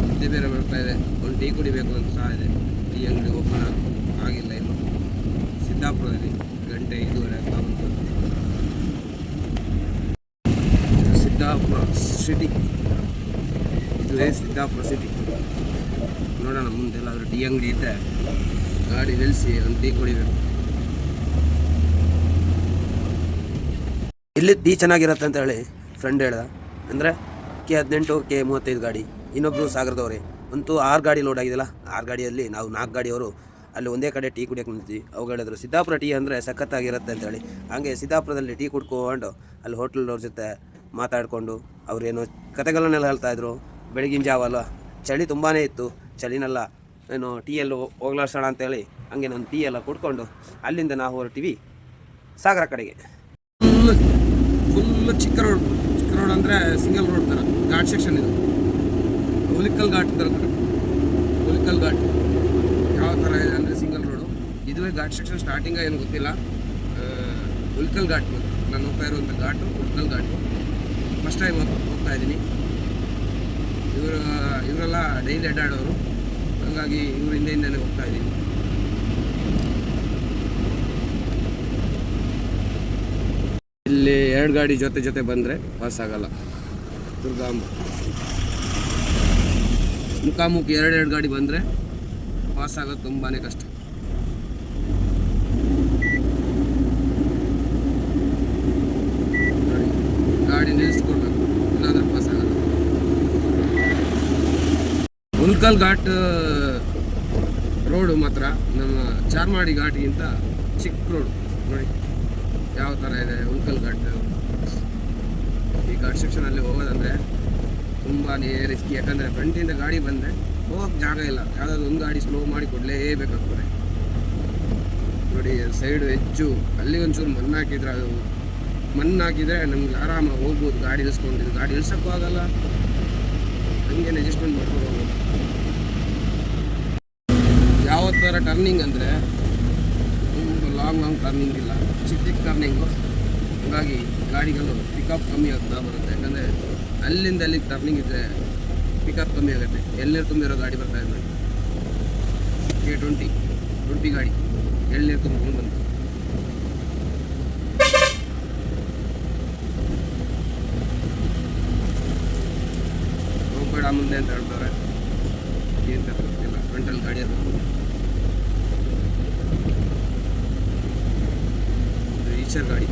[SPEAKER 1] ಮತ್ತೆ ಬೇರೆ ಬರ್ತಾ ಇದೆ. ಒಂದು ಟೀ ಕುಡಿಬೇಕು ಅಂತ ಸಹ ಇದೆ. ಟೀ ಅಂಗಡಿ ಓಪನ್ ಆಗಿಲ್ಲ ಇನ್ನು. ಸಿದ್ದಾಪುರದಲ್ಲಿ ಗಂಟೆ ಐದೂವರೆ ಆಗ್ತಾ ಬಂತು. ಸಿದ್ದಾಪುರ ಸಿಟಿ ಇದುವೇ ಸಿದ್ದಾಪುರ ಸಿಟಿ ನೋಡೋಣ ಮುಂದೆ ಎಲ್ಲಾದರೂ ಟೀ ಅಂಗಡಿ ಇದ್ದರೆ ಗಾಡಿ ನಿಲ್ಲಿಸಿ, ಒಂದು ಟೀ ಕುಡಿಬೇಕು. ಇಲ್ಲಿ ಟೀ ಚೆನ್ನಾಗಿರತ್ತೆ ಅಂತ ಹೇಳಿ ಫ್ರೆಂಡ್ ಹೇಳ್ದ. ಅಂದರೆ ಕೆ ಹದಿನೆಂಟು ಕೆ ಮೂವತ್ತೈದು ಗಾಡಿ ಇನ್ನೊಬ್ಬರು ಸಾಗರದವ್ರೆ. ಅಂತೂ ಆರು ಗಾಡಿ ಲೋಡ್ ಆಗಿದೆಯಲ್ಲ, ಆರು ಗಾಡಿಯಲ್ಲಿ ನಾವು ನಾಲ್ಕು ಗಾಡಿಯವರು ಅಲ್ಲಿ ಒಂದೇ ಕಡೆ ಟೀ ಕುಡಿಯೋಕೆ ನಿಂತಿದ್ವಿ ಅವ್ರು ಹೇಳಿದ್ರು, ಸಿದ್ದಾಪುರ ಟೀ ಅಂದರೆ ಸಖತ್ತಾಗಿರುತ್ತೆ ಅಂತೇಳಿ ಹಾಗೆ ಸಿದ್ದಾಪುರದಲ್ಲಿ ಟೀ ಕುಡ್ಕೊಂಡು ಅಲ್ಲಿ ಹೋಟ್ಲವ್ರ ಜೊತೆ ಮಾತಾಡಿಕೊಂಡು ಅವರೇನೋ ಕತೆಗಳನ್ನೆಲ್ಲ ಹೇಳ್ತಾಯಿದ್ರು ಬೆಳಗಿನ ಜಾವ ಚಳಿ ತುಂಬಾ ಇತ್ತು. ಚಳಿನೆಲ್ಲ, ಏನು ಟೀ ಎಲ್ಲ ಹೋಗ್ಲಾಡ್ಸೋಣ ಅಂತೇಳಿ ಹಂಗೆ ನಾನು ಟೀ ಎಲ್ಲ ಕುಡ್ಕೊಂಡು ಅಲ್ಲಿಂದ ನಾವು ಹೊರಟಿವಿ ಸಾಗರ ಕಡೆಗೆ. ಫುಲ್ ಫುಲ್ ಚಿಕ್ಕ ರೋಡ್ ಚಿಕ್ಕ ರೋಡ್ ಅಂದರೆ ಸಿಂಗಲ್ ರೋಡ್ ಥರ ಘಾಟ್ ಸೆಕ್ಷನ್ ಇದು. ಹುಲಿಕಲ್ ಘಾಟ್ ಥರ ಹುಲಿಕಲ್ ಘಾಟ್. ಯಾವ ಥರ ಇದೆ ಅಂದರೆ ಸಿಂಗಲ್ ರೋಡು ಇದುವೇ ಘಾಟ್ ಸೆಕ್ಷನ್ ಸ್ಟಾರ್ಟಿಂಗ ಏನು ಗೊತ್ತಿಲ್ಲ. ಹುಲಿಕಲ್ ಘಾಟ್ ನಾನು ಹೋಗ್ತಾ ಇರುವಂಥ ಘಾಟು ಹುಲ್ಕಲ್ ಘಾಟು. ಫಸ್ಟ್ ಟೈಮ್ ಹೋಗ್ತಾ ಇದ್ದೀನಿ. ಇವರು, ಇವರೆಲ್ಲ ಡೈಲಿ ಅಡ್ಡಾಡೋರು. ಹಾಗಾಗಿ ಇವ್ರ ಹಿಂದೆ ಹಿಂದೆ ಹೋಗ್ತಾ ಇದ್ದೀನಿ. ಇಲ್ಲಿ ಎರಡು ಗಾಡಿ ಜೊತೆ ಜೊತೆ ಬಂದರೆ ಪಾಸ್ ಆಗಲ್ಲ. ದುರ್ಗಾಂಬ. ಮುಖಾಮುಖಿ ಎರಡು ಎರಡು ಗಾಡಿ ಬಂದರೆ ಪಾಸ್ ಆಗೋದು ತುಂಬಾ ಕಷ್ಟ. ಗಾಡಿ ನಿಲ್ಲಿಸ್ಕೊಡ್ಬೇಕು ಇಲ್ಲಾಂದ್ರೆ ಪಾಸ್ ಆಗಲ್ಲ ಉಲ್ಕಲ್ ಘಾಟ್ ರೋಡು ಮಾತ್ರ, ನಮ್ಮ ಚಾರ್ಮಾಡಿ ಘಾಟಿಗಿಂತ ಚಿಕ್ಕ ರೋಡ್ ನೋಡಿ, ಯಾವ ಥರ ಇದೆ ಉಂಕಲ್ ಘಾಟ್. ಈ ಘಾಟ್ ಸೆಕ್ಷನಲ್ಲಿ ಹೋಗೋದಂದರೆ ತುಂಬಾ ರಿಸ್ಕಿ ಯಾಕಂದರೆ ಫ್ರಂಟಿಂದ ಗಾಡಿ ಬಂದರೆ ಹೋಗೋಕ್ಕೆ ಜಾಗ ಇಲ್ಲ. ಯಾವುದಾದ್ರು ಒಂದು ಗಾಡಿ ಸ್ಲೋ ಮಾಡಿ ಕೊಡಲೇಬೇಕಾಗ್ತದೆ ನೋಡಿ ಸೈಡು ಹೆಚ್ಚು ಅಲ್ಲಿ ಒಂಚೂರು ಮಣ್ಣು ಹಾಕಿದ್ರೆ ಅದು ಮಣ್ಣು ಹಾಕಿದರೆ ನಮ್ಗೆ ಆರಾಮಾಗಿ ಹೋಗ್ಬೋದು. ಗಾಡಿ ಇಳಿಸ್ಕೊಂಡಿದ್ದು ಗಾಡಿ ಇಳ್ಸೋಕ್ಕೂ ಆಗಲ್ಲ. ಹಂಗೇನು ಅಡ್ಜಸ್ಟ್ಮೆಂಟ್ ಮಾಡ್ಕೊಂಡು ಯಾವ ಥರ ಟರ್ನಿಂಗ್ ಅಂದರೆ ತುಂಬ ಲಾಂಗ್ ಲಾಂಗ್ ಟರ್ನಿಂಗ್ ಇಲ್ಲ. ಚಿಕ್ಕ ಚಿಕ್ಕ ಟರ್ನಿಂಗು ಹಾಗಾಗಿ ಗಾಡಿಗಳು ಪಿಕಪ್ ಕಮ್ಮಿ ಆಗ್ತಾ ಬರುತ್ತೆ. ಯಾಕಂದರೆ ಅಲ್ಲಿಂದ ಅಲ್ಲಿಗೆ ಟರ್ನಿಂಗ್ ಇದ್ದರೆ ಪಿಕಪ್ ಕಮ್ಮಿ ಆಗುತ್ತೆ. ಎಳ್ನೀರು ತುಂಬಿರೋ ಗಾಡಿ ಬರ್ತಾ ಇದೆ ಕೆ ಟ್ವೆಂಟಿ ಟ್ವೆಂಟಿ ಗಾಡಿ. ಎಳ್ನೀರು ತುಂಬಿಕೊಂಡು ಬಂತು. ಹೋಗ್ಬೇಡ ಮುಂದೆ ಅಂತ ಹೇಳ್ತಾರೆ. ಏನು ಗೊತ್ತಿಲ್ಲ. ಫ್ರಂಟಲ್ಲಿ ಗಾಡಿ ಅದು. ಇದು ಈಚರ್ ಗಾಡಿ.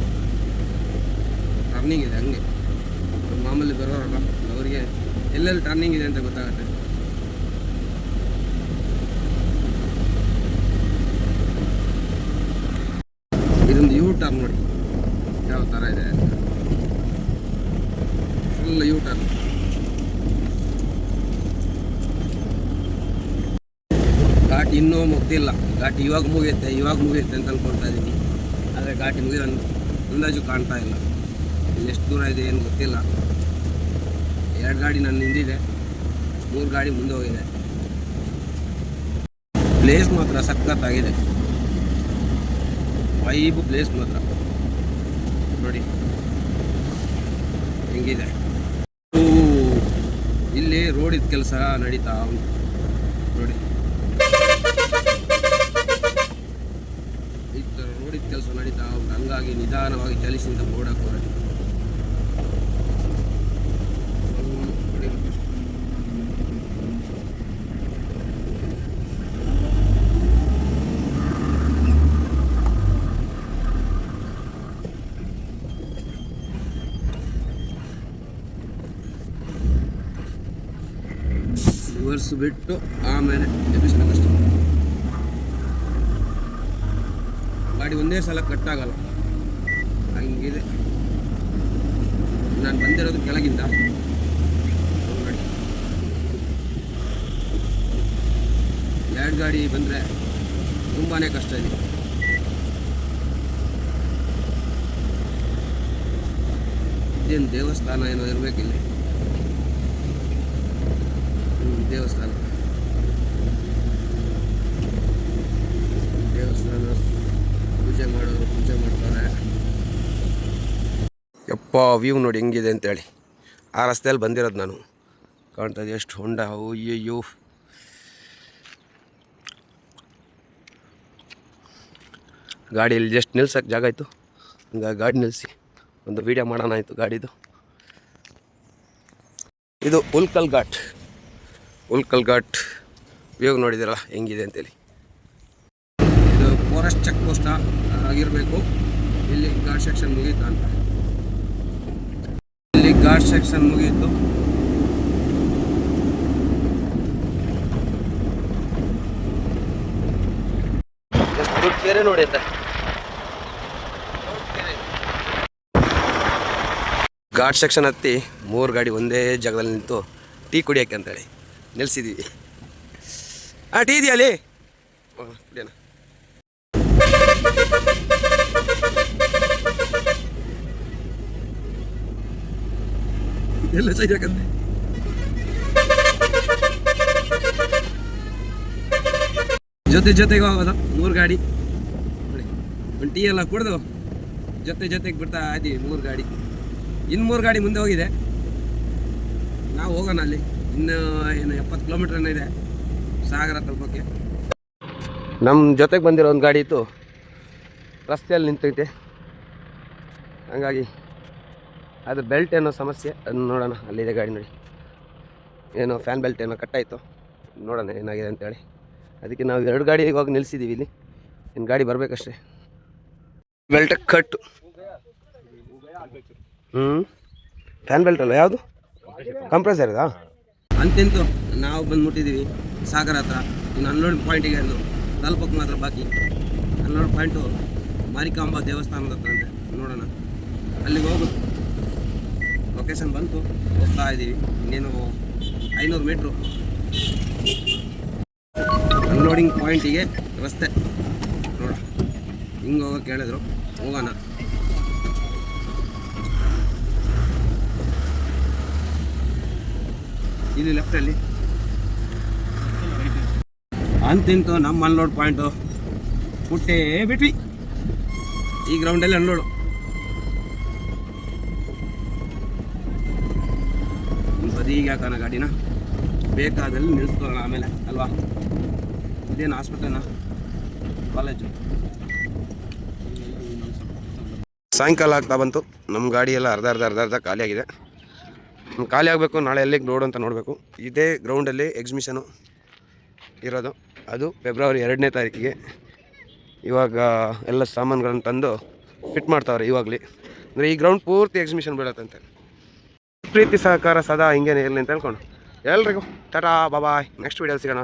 [SPEAKER 1] ಟರ್ನಿಂಗ್ ಇದೆ ಹಂಗೆ. ಮಾಮೂಲಿ ಬರೋರಲ್ಲ, ಅವರಿಗೆ ಎಲ್ಲೆಲ್ಲಿ ಟರ್ನಿಂಗ್ ಇದೆ ಅಂತ ಗೊತ್ತಾಗುತ್ತೆ. ಇದೊಂದು ಯೂ ಟರ್ನ್ ನೋಡಿ. ಯಾವ ಥರ ಇದೆ ಫುಲ್ ಯೂ ಟರ್ನ್ ಘಾಟ್ ಇನ್ನೂ ಮುಗ್ದಿಲ್ಲ. ಘಾಟಿ ಇವಾಗ ಮುಗಿಯುತ್ತೆ ಇವಾಗ ಮುಗಿಯುತ್ತೆ ಅಂತ ಅಂದ್ಕೊಳ್ತಾ ಇದ್ದೀನಿ ಆದರೆ ಘಾಟಿ ಮುಗಿದ ಅಂದಾಜು ಕಾಣ್ತಾ ಇಲ್ಲ. ಇಲ್ಲಿ ಎಷ್ಟು ದೂರ ಇದೆ ಏನು ಗೊತ್ತಿಲ್ಲ. ಎರಡು ಗಾಡಿ ನನ್ನ ಹಿಂದಿದೆ ಮೂರು ಗಾಡಿ ಮುಂದೆ ಹೋಗಿದೆ. ಪ್ಲೇಸ್ ಮಾತ್ರ ಸಖತ್ತಾಗಿದೆ. ವೈಬ್ ಪ್ಲೇಸ್ ಮಾತ್ರ. ನೋಡಿ. ಹೆಂಗಿದೆ? ಇಲ್ಲಿ ರೋಡಿದ ಕೆಲಸ ನಡೀತಾ ಉಂಟು. ನಡೀತಾ ಉಂಟು ನಿಧಾನವಾಗಿ ಚಲಿಸಿದ ಬೋರ್ಡ್ ಹಾಕೋರೆ. ರಿವರ್ಸ್ ಬಿಟ್ಟು ಆಮೇಲೆ ಎಬ್ಬಿಸ್ಬೇಕಷ್ಟೆ ಗಾಡಿ ಒಂದೇ ಸಲ ಕಟ್ಟಾಗಲ್ಲ. ಹಂಗಿದೆ. ನಾನು ಬಂದಿರೋದು ಕೆಳಗಿಂದ. ಎರಡು ಗಾಡಿ ಬಂದರೆ ತುಂಬಾ ಕಷ್ಟ ಇದೆ. ಇದೇನು ದೇವಸ್ಥಾನ ಏನೋ ಇರಬೇಕಿಲ್ಲ. ಹ್ಞೂ ದೇವಸ್ಥಾನ. ದೇವಸ್ಥಾನ. ಪೂಜೆ ಮಾಡೋರು ಪೂಜೆ ಮಾಡ್ತಾರೆ. ಯಪ್ಪ ವ್ಯೂ ನೋಡಿ ಹೆಂಗಿದೆ ಅಂತೇಳಿ. ಆ ರಸ್ತೆಯಲ್ಲಿ ಬಂದಿರೋದು ನಾನು. ಕಾಣ್ತದೆ ಎಷ್ಟು ಹೊಂಡ. ಅಯ್ಯಯ್ಯೋ. ಗಾಡಿಯಲ್ಲಿ ಜಸ್ಟ್ ನಿಲ್ಸಕ್ಕೆ ಜಾಗ ಆಯಿತು. ಹಂಗಾಗಿ ಗಾಡಿ ನಿಲ್ಲಿಸಿ ಒಂದು ವೀಡಿಯೋ ಮಾಡೋಣ ಆಯಿತು ಗಾಡಿದು. ಇದು ಉಲ್ಕಲ್ ಘಾಟ್. ಉಲ್ಕಲ್ ಘಾಟ್. ವ್ಯೂ ನೋಡಿದಿರಲ್ಲ ಹೆಂಗಿದೆ ಅಂತೇಳಿ. ಇದು ಫಾರೆಸ್ಟ್ ಚೆಕ್ ಪೋಸ್ಟ್ ಆಗಿರಬೇಕು ಇಲ್ಲಿ ಘಾಟ್ ಸೆಕ್ಷನ್ ಮುಗೀತು ಅಂತ. ಇಲ್ಲಿ ಘಾಟ್ ಸೆಕ್ಷನ್ ಮುಗಿಯಿತು ಕೆರೆ ನೋಡಿ ಘಾಟ್ ಸೆಕ್ಷನ್ ಹತ್ತಿ ಮೂರು ಗಾಡಿ ಒಂದೇ ಜಾಗದಲ್ಲಿ ನಿಂತು ಟೀ ಕುಡಿಯೋಕ್ಕೆ ಅಂತೇಳಿ ನಿಲ್ಸಿದ್ದೀವಿ ಆ, ಟೀ ಇದೆಯಾ ಅಲ್ಲಿ? ಕುಡಿಯೋಣ ಎಲ್ಲ ಜೊತೆ ಜೊತೆಗೆ ಹೋಗೋದ, ಮೂರು ಗಾಡಿ. ನೋಡಿ, ಒಂದು ಟೀ ಎಲ್ಲ ಕುಡ್ದು ಜೊತೆ ಜೊತೆಗೆ ಬಿಡ್ತಾ ಇದ್ದೀವಿ ಮೂರು ಗಾಡಿ. ಇನ್ನು ಮೂರು ಗಾಡಿ ಮುಂದೆ ಹೋಗಿದೆ. ನಾವು ಹೋಗೋಣ ಅಲ್ಲಿ. ಇನ್ನು ಏನು, ಎಪ್ಪತ್ತು ಕಿಲೋಮೀಟ್ರ್ ಇದೆ. ಸಾಗರ ತಲುಪೋಕ್ಕೆ ನಮ್ಮ ಜೊತೆಗೆ ಬಂದಿರೋ ಒಂದು ಗಾಡಿ ಇತ್ತು. ರಸ್ತೆಯಲ್ಲಿ ನಿಂತೈತೆ. ಹಂಗಾಗಿ ಅದು ಬೆಲ್ಟ್ ಏನೋ ಸಮಸ್ಯೆ. ಅದನ್ನ ನೋಡೋಣ. ಅಲ್ಲಿದೆ ಗಾಡಿ ನೋಡಿ. ಏನೋ ಫ್ಯಾನ್ ಬೆಲ್ಟ್ ಏನೋ ಕಟ್ಟಾಯಿತು. ನೋಡೋಣ ಏನಾಗಿದೆ ಅಂತೇಳಿ. ಅದಕ್ಕೆ ನಾವು ಎರಡು ಗಾಡಿ ಹೋಗಿ ನಿಲ್ಲಿಸಿದ್ದೀವಿ ಇಲ್ಲಿ. ಇನ್ನು ಗಾಡಿ ಬರಬೇಕಷ್ಟೇ. ಬೆಲ್ಟ್ ಕಟ್ಟು. ಹ್ಞೂ ಫ್ಯಾನ್ ಬೆಲ್ಟ್ ಅಲ್ಲ ಯಾವುದು? ಕಂಪ್ರೆಸರ್ ಇದಾ? ಅಂತೆಂತು ನಾವು ಬಂದು ಮುಟ್ಟಿದ್ದೀವಿ ಸಾಗರ ಹತ್ರ. ಇನ್ನು ಹನ್ನೊಂದು ಪಾಯಿಂಟಿಗೆ ತಲುಪಕ್ಕೆ ಮಾತ್ರ ಬಾಕಿ. ಹನ್ನೊಂದು ಪಾಯಿಂಟು ಮಾರಿಕಾಂಬ ದೇವಸ್ಥಾನದ ಹತ್ರ ಅಂತೆ ನೋಡೋಣ. ಅಲ್ಲಿಗೆ ಹೋಗೋದು ಲೊಕೇಶನ್ ಬಂತು. ಹೋಗ್ತಾ ಇದ್ದೀವಿ ಇನ್ನೇನು ಐನೂರು ಮೀಟ್ರು ಅನ್ಲೋಡಿಂಗ್ ಪಾಯಿಂಟಿಗೆ ರಸ್ತೆ ನೋಡ. ಹಿಂಗೆ ಹೋಗೋಕೆ ಹೇಳಿದ್ರು. ಹೋಗೋಣ. ಇಲ್ಲಿ ಲೆಫ್ಟಲ್ಲಿ ಅಂತಿಂತು ನಮ್ಮ ಅನ್ಲೋಡ್ ಪಾಯಿಂಟು ಹುಟ್ಟೇ ಬಿಟ್ವಿ. ಈ ಗ್ರೌಂಡಲ್ಲಿ ಅನ್ಲೋಡು ಬದಿಗೆ ಹಾಕೋಣ ಗಾಡಿನ ಬೇಕಾದಲ್ಲಿ ನಿಲ್ಲಿಸ್ಕೊಳ್ಳೋಣ ಆಮೇಲೆ ಅಲ್ವಾ ಇದೇನು ಹಾಸ್ಪಿಟಲ್ನ ಕಾಲೇಜು ಸಾಯಂಕಾಲ ಆಗ್ತಾ ಬಂತು. ನಮ್ಮ ಗಾಡಿ ಎಲ್ಲ ಅರ್ಧ ಅರ್ಧ ಅರ್ಧ ಅರ್ಧ ಖಾಲಿ ಆಗಿದೆ. ಖಾಲಿ ಆಗಬೇಕು, ನಾಳೆ ಎಲ್ಲಿಗೆ ರೋಡ್ ಅಂತ ನೋಡಬೇಕು. ಇದೇ ಗ್ರೌಂಡಲ್ಲಿ ಎಕ್ಸಿಬಿಷನು ಇರೋದು. ಅದು ಫೆಬ್ರವರಿ ಎರಡನೇ ತಾರೀಕಿಗೆ. ಇವಾಗ ಎಲ್ಲ ಸಾಮಾನುಗಳನ್ನು ತಂದು ಫಿಟ್ ಮಾಡ್ತಾವ್ರೆ ಇವಾಗಲಿ. ಅಂದರೆ ಈ ಗ್ರೌಂಡ್ ಪೂರ್ತಿ ಎಕ್ಸಿಬಿಷನ್ ಬೀಳತ್ತಂತೆ ಪ್ರೀತಿ ಸಹಕಾರ ಸದಾ ಹಿಂಗೇನೆ ಇರಲಿ ಅಂತ ಹೇಳ್ಕೊಂಡು. ಎಲ್ರಿಗೂ ಟಾಟಾ ಬಾಬಾಯ್ ನೆಕ್ಸ್ಟ್ ವೀಡಿಯೋಲಿ ಸಿಗೋಣ.